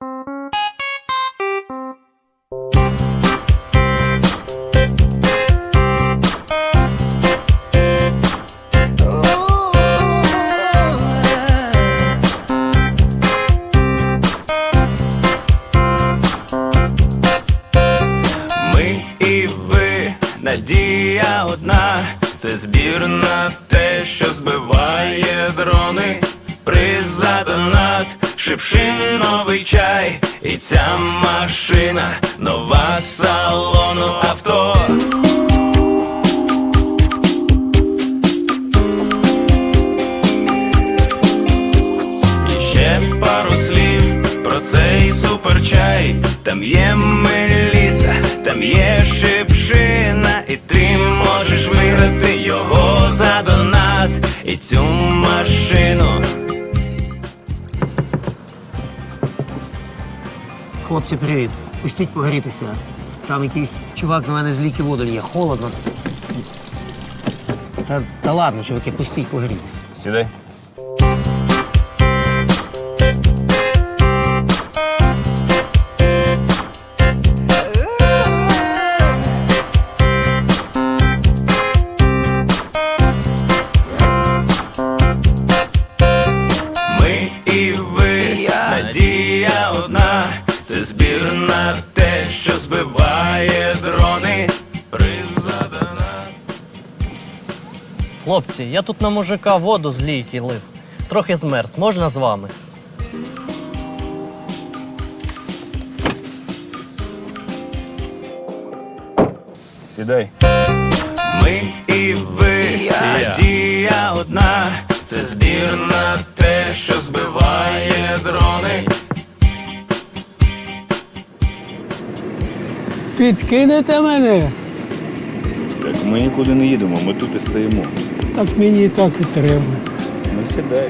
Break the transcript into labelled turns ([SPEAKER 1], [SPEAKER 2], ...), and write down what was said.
[SPEAKER 1] Надія одна, це збір на те, що збиває дрони. Приз шипшиновий чай, і ця машина нова салону авто. І ще пару слів про цей суперчай. Там є меліса, там є шипшина, і ти можеш виграти його за донат і цю машину.
[SPEAKER 2] Хлопці, привіт. Пустіть погорітися. Там якийсь чувак на мене з ліки воду лє. Холодно. Та, та ладно, чуваки, пустіть погорітися.
[SPEAKER 1] Сідай.
[SPEAKER 3] Хлопці, я тут на мужика воду з лійки лив. Трохи змерз, можна з вами?
[SPEAKER 1] Сідай. Ми і ви, надія одна, це збір на те, що збиває дрони.
[SPEAKER 4] Підкинете мене,
[SPEAKER 5] Так ми нікуди не їдемо, ми тут і стоїмо.
[SPEAKER 4] так мені і так і треба.
[SPEAKER 5] Ну сідай.